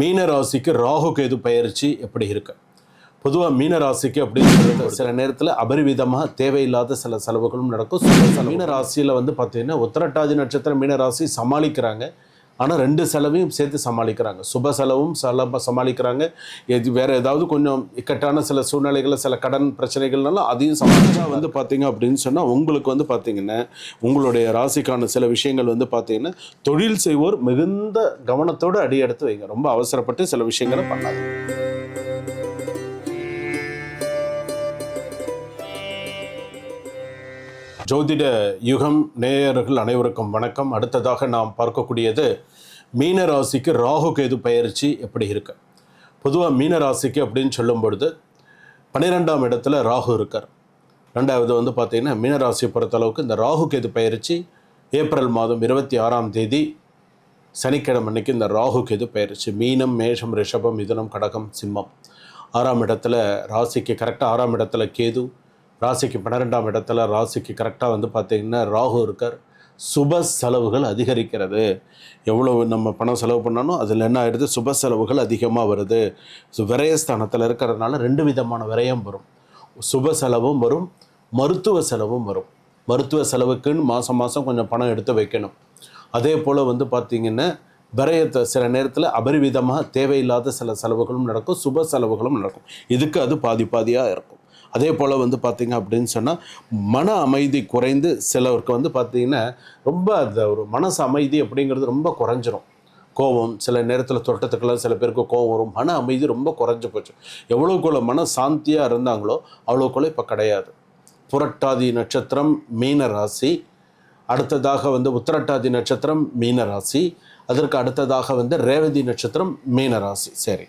மீன ராசிக்கு ராகு கேது பயிற்சி எப்படி இருக்கு? பொதுவாக மீன ராசிக்கு அப்படின்னு சில நேரத்தில் அபரிவிதமாக தேவையில்லாத சில செலவுகளும் நடக்கும். மீன ராசியில் வந்து பார்த்தீங்கன்னா உத்தரட்டாதி நட்சத்திரம் மீன ராசி சமாளிக்கிறாங்க. ஆனால் ரெண்டு செலவையும் சேர்த்து சமாளிக்கிறாங்க. சுப செலவும் செலவு சமாளிக்கிறாங்க. எது வேறு ஏதாவது கொஞ்சம் இக்கட்டான சில சூழ்நிலைகளை சில கடன் பிரச்சனைகள்னாலும் அதையும் சமாளிச்சா வந்து பார்த்தீங்க அப்படின்னு சொன்னால் உங்களுக்கு வந்து பார்த்தீங்கன்னா உங்களுடைய ராசிக்கான சில விஷயங்கள் வந்து பார்த்தீங்கன்னா தொழில் செய்வோர் மிகுந்த கவனத்தோடு அடி எடுத்து வைங்க. ரொம்ப அவசரப்பட்டு சில விஷயங்களை பண்ணாது ஜோதிட யுகம் நேயர்கள் அனைவருக்கும் வணக்கம். அடுத்ததாக நாம் பார்க்கக்கூடியது மீன ராசிக்கு ராகு கேது பயிற்சி எப்படி இருக்கு? பொதுவாக மீன ராசிக்கு அப்படின்னு சொல்லும் பொழுது பன்னிரெண்டாம் இடத்துல ராகு இருக்கார். ரெண்டாவது வந்து பார்த்தீங்கன்னா மீன பொறுத்த பொறுத்தளவுக்கு இந்த ராகு கேது பயிற்சி ஏப்ரல் மாதம் இருபத்தி ஆறாம் தேதி சனிக்கிழமை அன்னைக்கு இந்த ராகு கேது பயிற்சி. மீனம் மேஷம் ரிஷபம் மிதுனம் கடகம் சிம்மம். ஆறாம் இடத்துல ராசிக்கு கரெக்டாக ஆறாம் இடத்துல கேது ராசிக்கு பன்னிரெண்டாம் இடத்துல ராசிக்கு கரெக்டாக வந்து பார்த்திங்கன்னா ராகு இருக்கார். சுப செலவுகள் அதிகரிக்கிறது. எவ்வளோ நம்ம பணம் செலவு பண்ணாலும் அதில் என்ன ஆகிடுது சுப செலவுகள் அதிகமாக வருது. ஸோ விரயஸ்தானத்தில் இருக்கிறதுனால ரெண்டு விதமான விரயம் வரும். சுப செலவும் வரும் மருத்துவ செலவும் வரும். மருத்துவ செலவுக்குன்னு மாதம் மாதம் கொஞ்சம் பணம் எடுத்து வைக்கணும். அதே போல் வந்து பார்த்திங்கன்னா விரயத்தை சில நேரத்தில் அபரிவிதமாக தேவையில்லாத சில செலவுகளும் நடக்கும் சுப செலவுகளும் நடக்கும். இதுக்கு அது பாதி பாதியாக இருக்கும். அதே போல் வந்து பார்த்திங்க அப்படின்னு சொன்னால் மன அமைதி குறைந்து சிலருக்கு வந்து பார்த்திங்கன்னா ரொம்ப அந்த ஒரு மனசு அமைதி அப்படிங்கிறது ரொம்ப குறைஞ்சிரும். கோபம் சில நேரத்தில் தொட்டத்துக்கெல்லாம் சில பேருக்கு கோபம் வரும். மன அமைதி ரொம்ப குறைஞ்சி போச்சு. எவ்வளோக்குள்ள மன சாந்தியாக இருந்தாங்களோ அவ்வளோக்குள்ள இப்போ கிடையாது. புரட்டாதி நட்சத்திரம் மீன ராசி. அடுத்ததாக வந்து உத்திரட்டாதி நட்சத்திரம் மீன ராசி. அதற்கு அடுத்ததாக வந்து ரேவதி நட்சத்திரம் மீன ராசி. சரி.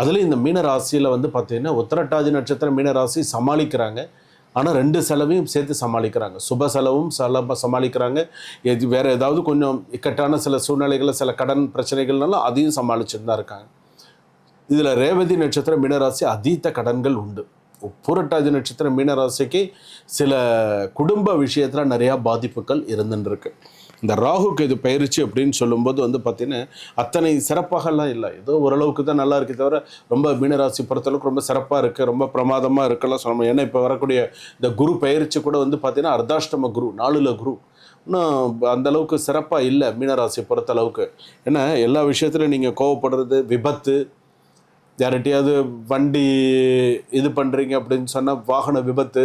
அதில் இந்த மீன ராசியில் வந்து பார்த்திங்கன்னா உத்தரட்டாதி நட்சத்திரம் மீன ராசி சமாளிக்கிறாங்க. ஆனால் ரெண்டு செலவையும் சேர்த்து சமாளிக்கிறாங்க. சுப செலவும் செலவ சமாளிக்கிறாங்க. எது வேறு ஏதாவது கொஞ்சம் இக்கட்டான சில சூழ்நிலைகளில் சில கடன் பிரச்சனைகள்னாலும் அதையும் சமாளிச்சுட்டு தான் இருக்காங்க. இதில் ரேவதி நட்சத்திரம் மீனராசி அதீத்த கடன்கள் உண்டு. புரட்டாதி நட்சத்திரம் மீனராசிக்கு சில குடும்ப விஷயத்தில் நிறையா பாதிப்புகள் இருந்துருக்கு இந்த ராகுக்கு இது பயிற்சி அப்படின்னு சொல்லும்போது வந்து பார்த்தீங்கன்னா அத்தனை சிறப்பாகலாம் இல்லை. ஏதோ ஓரளவுக்கு தான் நல்லா இருக்கே தவிர ரொம்ப மீனராசி பொறுத்தளவுக்கு ரொம்ப சிறப்பாக இருக்குது ரொம்ப பிரமாதமாக இருக்கலாம் சொல்லணும் ஏன்னா இப்போ வரக்கூடிய இந்த குரு பயிற்சி கூட வந்து பார்த்தீங்கன்னா அர்த்தாஷ்டம குரு நாலுல குரு. இன்னும் அந்த அளவுக்கு சிறப்பாக இல்லை மீனராசி பொறுத்தளவுக்கு. ஏன்னா எல்லா விஷயத்துலையும் நீங்கள் கோவப்படுறது விபத்து யார்கிட்டயாவது வண்டி இது பண்ணுறீங்க அப்படின்னு சொன்னால் வாகன விபத்து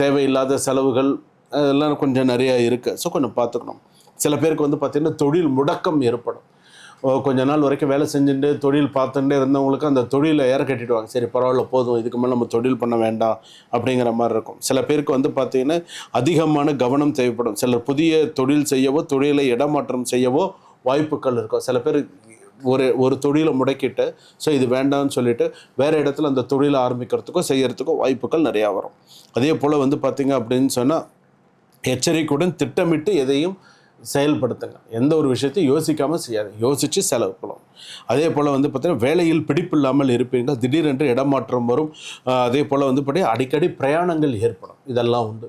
தேவையில்லாத செலவுகள் அதெல்லாம் கொஞ்சம் நிறையா இருக்குது ஸோ கொஞ்சம் பார்த்துக்கணும். சில பேருக்கு வந்து பார்த்திங்கன்னா தொழில் முடக்கம் ஏற்படும். கொஞ்ச நாள் வரைக்கும் வேலை செஞ்சுட்டு தொழில் பார்த்துட்டே இருந்தவங்களுக்கு அந்த தொழிலை ஏற கட்டிடுவாங்க. சரி பரவாயில்ல போதும். இதுக்கு மேலே நம்ம தொழில் பண்ண வேண்டாம் அப்படிங்கிற மாதிரி இருக்கும். சில பேருக்கு வந்து பார்த்திங்கன்னா அதிகமான கவனம் தேவைப்படும். சிலர் புதிய தொழில் செய்யவோ தொழிலை இடமாற்றம் செய்யவோ வாய்ப்புகள் இருக்கும். சில பேர் ஒரு ஒரு தொழிலை முடக்கிட்டு ஸோ இது வேண்டாம்னு சொல்லிட்டு வேறு இடத்துல அந்த தொழிலை ஆரம்பிக்கிறதுக்கோ செய்கிறதுக்கோ வாய்ப்புகள் நிறையா வரும். அதே போல் வந்து பார்த்திங்க அப்படின்னு சொன்னால் எச்சரிக்கையுடன் திட்டமிட்டு எதையும் செயல்படுத்துங்க. எந்த ஒரு விஷயத்தையும் யோசிக்காமல் செய்யாது யோசித்து செலவு பண்ணும் அதே போல் வந்து பார்த்தீங்கன்னா வேலையில் பிடிப்பில்லாமல் இருப்பீங்க திடீரென்று இடமாற்றம் வரும். அதே போல் வந்து பார்த்தீங்கன்னா அடிக்கடி பிரயாணங்கள் ஏற்படும். இதெல்லாம் உண்டு.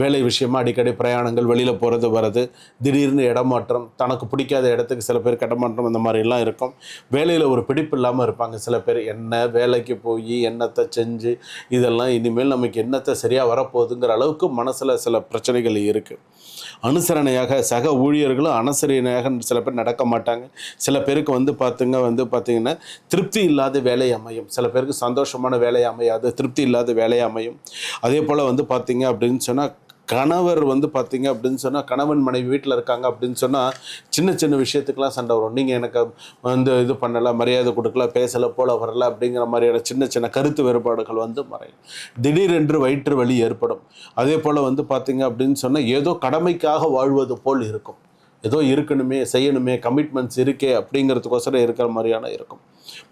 வேலை விஷயமா அடிக்கடி பிரயாணங்கள் வெளியில் போகிறது வர்றது திடீர்னு இடமாற்றம் தனக்கு பிடிக்காத இடத்துக்கு சில பேர் கடமாற்றம் இந்த மாதிரிலாம் இருக்கும். வேலையில் ஒரு பிடிப்பு இல்லாமல் இருப்பாங்க சில பேர். என்ன வேலைக்கு போய் என்னத்தை செஞ்சு இதெல்லாம் இனிமேல் நமக்கு என்னத்தை சரியாக வரப்போகுதுங்கிற அளவுக்கு மனசில் சில பிரச்சனைகள் இருக்குது அனுசரணையாக சக ஊழியர்களும் அனுசரணையாக சில பேர் நடக்க மாட்டாங்க. சில பேருக்கு வந்து பார்த்துங்க வந்து பார்த்திங்கன்னா திருப்தி இல்லாத வேலை அமையும். சில பேருக்கு சந்தோஷமான வேலை அமையாது திருப்தி இல்லாத வேலை அமையும். அதே போல் வந்து பார்த்தீங்க அப்படின்னு சொன்னால் கணவர் வந்து பார்த்தீங்க அப்படின்னு சொன்னால் கணவன் மனைவி வீட்டில் இருக்காங்க அப்படின்னு சொன்னால் சின்ன சின்ன விஷயத்துக்கெலாம் சண்டை வரும். நீங்கள் எனக்கு வந்து இது பண்ணலை மரியாதை கொடுக்கல பேசலை போல வரல அப்படிங்கிற மாதிரியான சின்ன சின்ன கருத்து வேறுபாடுகள் வந்து மறையும். திடீரென்று வயிற்று வலி ஏற்படும். அதே போல் வந்து பார்த்தீங்க அப்படின்னு சொன்னால் ஏதோ கடமைக்காக வாழ்வது போல் இருக்கும். ஏதோ இருக்கணுமே செய்யணுமே கமிட்மெண்ட்ஸ் இருக்கே அப்படிங்கிறதுக்கோசரம் இருக்கிற மாதிரியான இருக்கும்.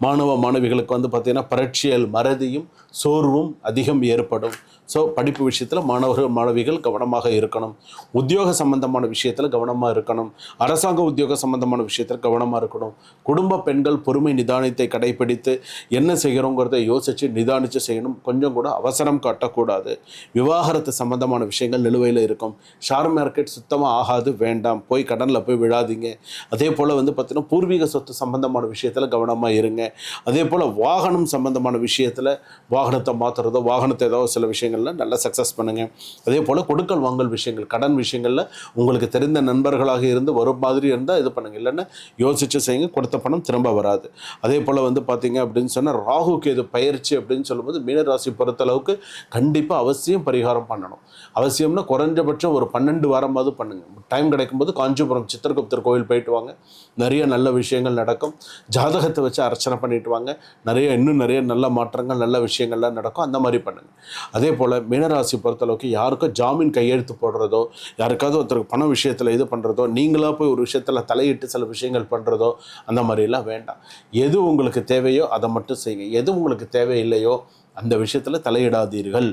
மாணவ மாணவிகளுக்கு வந்து பார்த்திங்கன்னா பரட்சியல் மறதியும் சோர்வும் அதிகம் ஏற்படும். ஸோ படிப்பு விஷயத்தில் மாணவர்கள் மாணவிகள் கவனமாக இருக்கணும். உத்தியோக சம்பந்தமான விஷயத்தில் கவனமாக இருக்கணும். அரசாங்க உத்தியோக சம்பந்தமான விஷயத்தில் கவனமாக இருக்கணும். குடும்ப பெண்கள் பொறுமை நிதானத்தை கடைபிடித்து என்ன செய்கிறோங்கிறத யோசித்து நிதானித்து செய்யணும். கொஞ்சம் கூட அவசரம் காட்டக்கூடாது. விவாகரத்து சம்பந்தமான விஷயங்கள் நிலுவையில் இருக்கும். ஷேர் மார்க்கெட் சுத்தமாக ஆகாது வேண்டாம். போய் கடனில் போய் விழாதீங்க. அதே போல் வந்து பார்த்திங்கன்னா பூர்வீக சொத்து சம்பந்தமான விஷயத்தில் கவனமாக இருங்க. அதே போல் வாகனம் சம்பந்தமான விஷயத்தில் வாகனத்தை மாற்றுறதோ வாகனத்தை ஏதோ சில விஷயங்களில் நல்லா சக்ஸஸ் பண்ணுங்கள் அதே போல் கொடுக்கல் வாங்கல் விஷயங்கள் கடன் விஷயங்களில் உங்களுக்கு தெரிந்த நண்பர்களாக இருந்து வரும் மாதிரி இருந்தால் இது பண்ணுங்கள் இல்லைன்னா யோசிச்சு செய்யுங்க கொடுத்த பணம் திரும்ப வராது. அதே போல் வந்து பார்த்தீங்க அப்படின்னு சொன்னால் ராகுக்கு இது பயிற்சி அப்படின்னு சொல்லும்போது மீனராசி பொறுத்தளவுக்கு கண்டிப்பாக அவசியம் பரிகாரம் பண்ணணும். அவசியம்னா குறைஞ்சபட்சம் ஒரு பன்னெண்டு வாரமாவது பண்ணுங்கள் டைம் கிடைக்கும்போது காஞ்சிபுரம் சித்திரகுப்தர் கோயில் போயிட்டு வாங்க. நிறைய நல்ல விஷயங்கள் நடக்கும். ஜாதகத்தை வச்சு அர்ச்சனை பண்ணிட்டு வாங்க. நிறைய இன்னும் நிறைய நல்ல மாற்றங்கள் நல்ல விஷயங்கள்லாம் நடக்கும். அந்த மாதிரி பண்ணுங்கள் அதே போல் மீனராசி பொறுத்தளவுக்கு யாருக்கும் ஜாமீன் கையெழுத்து போடுறதோ யாருக்காவது ஒருத்தருக்கு பண விஷயத்தில் இது பண்ணுறதோ நீங்களாக போய் ஒரு விஷயத்தில் தலையிட்டு சில விஷயங்கள் பண்ணுறதோ அந்த மாதிரிலாம் வேண்டாம். எது உங்களுக்கு தேவையோ அதை மட்டும் செய்யுங்க. எது உங்களுக்கு தேவையில்லையோ அந்த விஷயத்தில் தலையிடாதீர்கள்.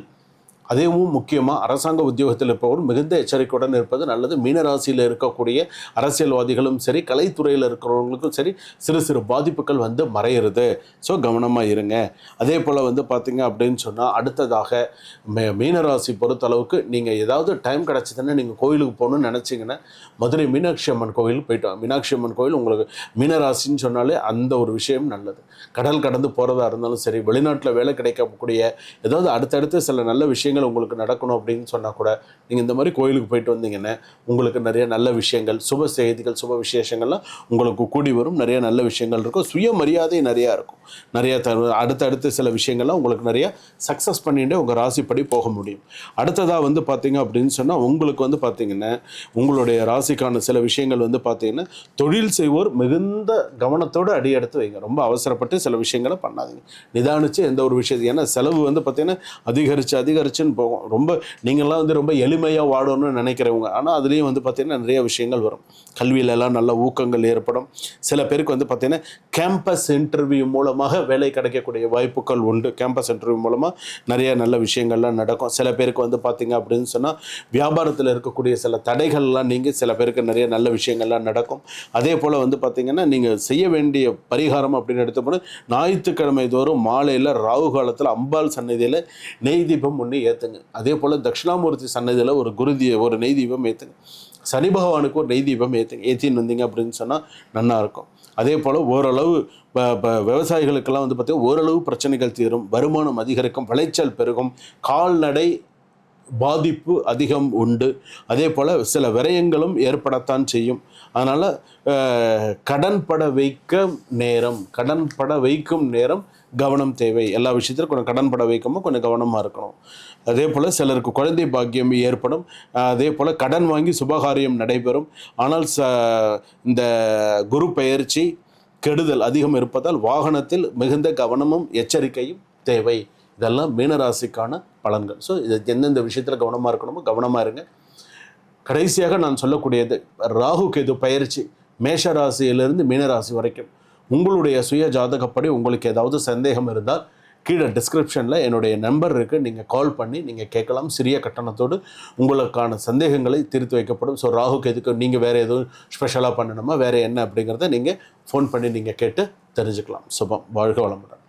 அதேவும் முக்கியமாக அரசாங்க உத்தியோகத்தில் இருப்பவர்கள் மிகுந்த எச்சரிக்கையுடன் இருப்பது நல்லது. மீனராசியில் இருக்கக்கூடிய அரசியல்வாதிகளும் சரி கலைத்துறையில் இருக்கிறவங்களுக்கும் சரி சிறு சிறு பாதிப்புகள் வந்து மறையிறது. ஸோ கவனமாக இருங்க. அதே போல் வந்து பார்த்தீங்க அப்படின்னு சொன்னால் அடுத்ததாக மே மீனராசி பொறுத்தளவுக்கு நீங்கள் ஏதாவது டைம் கிடச்சிதுன்னா நீங்கள் கோயிலுக்கு போகணும்னு நினச்சிங்கன்னா மதுரை மீனாட்சி அம்மன் கோயில் போயிட்டு மீனாட்சி அம்மன் கோயில் உங்களுக்கு மீனராசின்னு சொன்னாலே அந்த ஒரு விஷயம் நல்லது. கடல் கடந்து போகிறதா இருந்தாலும் சரி வெளிநாட்டில் வேலை கிடைக்கக்கூடிய ஏதாவது அடுத்தடுத்து சில நல்ல விஷயங்கள் உங்களுக்கு நடக்கணும் அப்படின்னு சொன்னால் கூட நீங்கள் இந்த மாதிரி கோயிலுக்கு போயிட்டு வந்தீங்கன்னா உங்களுக்கு நிறைய நல்ல விஷயங்கள் சுப செய்திகள் சுப விசேஷங்கள்லாம் உங்களுக்கு கூடி வரும். நிறைய நல்ல விஷயங்கள் இருக்கும். சுயமரியாதை நிறையா இருக்கும். நிறைய த அடுத்தடுத்து சில விஷயங்கள்லாம் உங்களுக்கு நிறைய சக்ஸஸ் பண்ணிட்டு உங்கள் ராசிப்படி போக முடியும். அடுத்ததாக வந்து பார்த்தீங்க அப்படின்னு சொன்னால் உங்களுக்கு வந்து பார்த்தீங்கன்னா உங்களுடைய ராசிக்கான சில விஷயங்கள் வந்து பார்த்தீங்கன்னா தொழில் செய்வோர் மிகுந்த கவனத்தோடு அடி எடுத்து வைங்க. ரொம்ப அவசரப்பட்டு சில விஷயங்களை பண்ணாதீங்க. நிதானிச்சு எந்த ஒரு விஷயத்தையும் ஏன்னா செலவு வந்து பார்த்தீங்கன்னா அதிகரித்து அதிகரிச்சுன்னு போகும் ரொம்ப நீங்கள்லாம் வந்து ரொம்ப எளிமையாக வாடணும்னு நினைக்கிறவங்க. ஆனால் அதுலேயும் வந்து பார்த்திங்கன்னா நிறைய விஷயங்கள் வரும். கல்வியிலலாம் நல்ல ஊக்கங்கள் ஏற்படும். சில பேருக்கு வந்து பார்த்திங்கன்னா கேம்பஸ் இன்டர்வியூ மூலமாக வேலை கிடைக்கக்கூடிய வாய்ப்புகள் உண்டு. கேம்பஸ் இன்டர்வியூ மூலமாக நிறைய நல்ல விஷயங்கள்லாம் நடக்கும். சில பேருக்கு வந்து பார்த்திங்க அப்படின்னு சொன்னால் வியாபாரத்தில் இருக்கக்கூடிய சில தடைகள்லாம் நீங்கி சில பேருக்கு நிறைய நல்ல விஷயங்கள்லாம் நடக்கும். அதே போல் வந்து பார்த்தீங்கன்னா நீங்கள் செய்ய வேண்டிய பரிகாரம் அப்படின்னு எடுத்தப்போது ஞாயிற்றுக்கிழமை தோறும் மாலையில் ராகு காலத்தில் அம்பாள் சன்னதியில் நெய் தீபம் ஒன்று ஏற்றுங்க அதே போல் தட்சிணாமூர்த்தி சன்னதியில் ஒரு குருதி ஒரு நெய் தீபம் ஏற்றுங்க சனி பகவானுக்கு ஒரு நெய் தீபம் ஏற்றுங்க ஏற்றின்னு வந்தீங்க அப்படின்னு சொன்னால் நல்லாயிருக்கும் அதே போல் ஓரளவு விவசாயிகளுக்கெல்லாம் வந்து பார்த்தீங்கன்னா ஓரளவு பிரச்சனைகள் தீரும். வருமானம் அதிகரிக்கும். விளைச்சல் பெருகும். கால்நடை பாதிப்பு அதிகம் உண்டு. அதே போல் சில விரயங்களும் ஏற்படத்தான் செய்யும். அதனால் கடன் பட வைக்க நேரம். கடன் பட வைக்கும் நேரம் கவனம் தேவை. எல்லா விஷயத்திலும் கொஞ்சம் கடன் பட வைக்காமல் கொஞ்சம் கவனமாக இருக்கணும். அதே போல் சிலருக்கு குழந்தை பாக்கியம் ஏற்படும். அதே போல் கடன் வாங்கி சுபகாரியம் நடைபெறும். ஆனால் ச இந்த குரு பெயர்ச்சி கெடுதல் அதிகம் இருப்பதால் வாகனத்தில் மிகுந்த கவனமும் எச்சரிக்கையும் தேவை. இதெல்லாம் மீனராசிக்கான பலன்கள். ஸோ இது எந்தெந்த விஷயத்தில் கவனமாக இருக்கணுமோ கவனமாக இருங்க. கடைசியாக நான் சொல்லக்கூடியது ராகு கேது பயிற்சி மேஷராசியிலிருந்து மீனராசி வரைக்கும். உங்களுடைய சுய ஜாதகப்படி உங்களுக்கு ஏதாவது சந்தேகம் இருந்தால் கீழே டிஸ்கிரிப்ஷனில் என்னுடைய நம்பர் இருக்குது நீங்கள் கால் பண்ணி நீங்கள் கேட்கலாம். சிறிய கட்டணத்தோடு உங்களுக்கான சந்தேகங்களை தீர்த்து வைக்கப்படும். ஸோ ராகுக்கு எதுக்கு நீங்கள் வேறு எதுவும் ஸ்பெஷலாக பண்ணணுமா? வேறு என்ன அப்படிங்கிறத நீங்கள் ஃபோன் பண்ணி நீங்கள் கேட்டு தெரிஞ்சுக்கலாம். சுபம். வாழ்க வளமுடன்.